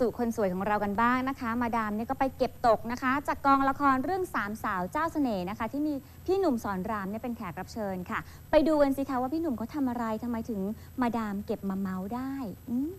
สู่คนสวยของเรากันบ้างนะคะ มาดามเนี่ยก็ไปเก็บตกนะคะ จากกองละครเรื่องสามสาวเจ้าเสน่ห์นะคะ ที่มีพี่หนุ่มสอนรามเนี่ยเป็นแขกรับเชิญค่ะ ไปดูกันสิคะว่าพี่หนุ่มเขาทำอะไรทำไมถึงมาดามเก็บมาเมาได้ อืม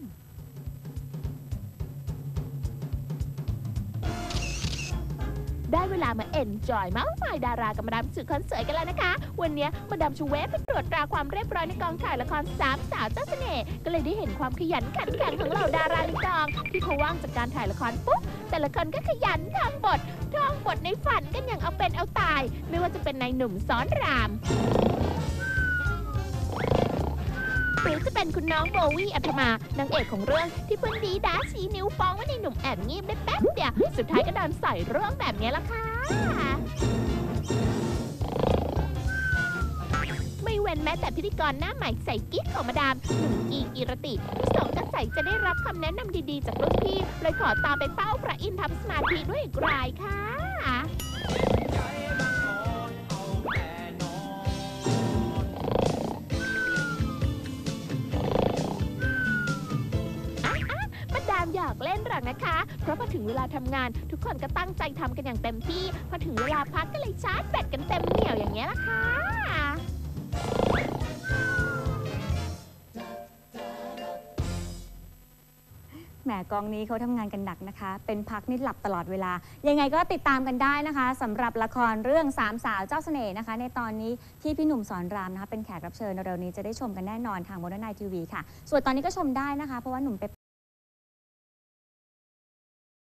ได้เวลามาเอนจอยเมาส์มอยดารากับมาดามสื่อคอนเสิร์ตกันแล้วนะคะ วันนี้มาดามชูเวฟไปตรวจตราความเรียบร้อยในกองถ่ายละครสามสาวเจ้าเสน่ห์ก็เลยได้เห็นความขยันขันแข็งของเหล่าดาราในกอง ที่เขาว่างจากการถ่ายละครปุ๊บแต่ละคนก็ขยันทำบทท่องบทในฝันกันอย่างเอาเป็นเอาตาย ไม่ว่าจะเป็นนายหนุ่มซ้อนราม รือจะเป็นคุณน้องโบวี่อัธมานางเอกของเรื่องที่เพิ่งดีด้าชี้นิ้วฟ้องว่าในหนุ่มแอบงีบได้แป๊บเดียวสุดท้ายก็ดันใส่เรื่องแบบนี้ละค่ะไม่เว้นแม้แต่พิธีกรหน้าใหม่ใส่กิ๊กของมาดามหนุ่มอีกิรติที่สองก็ใส่จะได้รับคำแนะนำดีๆ จากรุ่นพี่เลยขอตามไปเฝ้าพระอินทร์ทำสมาธิด้วยอีกรายค่ะ อกเล่นหรอกนะคะ เพราะพอถึงเวลาทำงาน ทุกคนก็ตั้งใจทำกันอย่างเต็มที่ พอถึงเวลาพักก็เลยชาร์จแบตกันเต็มเหนี่ยวอย่างเงี้ยล่ะค่ะ แหมกองนี้เขาทำงานกันหนักนะคะ เป็นพักนี่หลับตลอดเวลา ยังไงก็ติดตามกันได้นะคะสำหรับละครเรื่องสามสาวเจ้าเสน่ห์นะคะ ในตอนนี้ที่พี่หนุ่มสอนรามนะคะเป็นแขกรับเชิญเร็วๆนี้จะได้ชมกันแน่นอนทางโมเดิร์นไนทีวีค่ะ ส่วนตอนนี้ก็ชมได้นะคะ เพราะว่าหนุ่มเป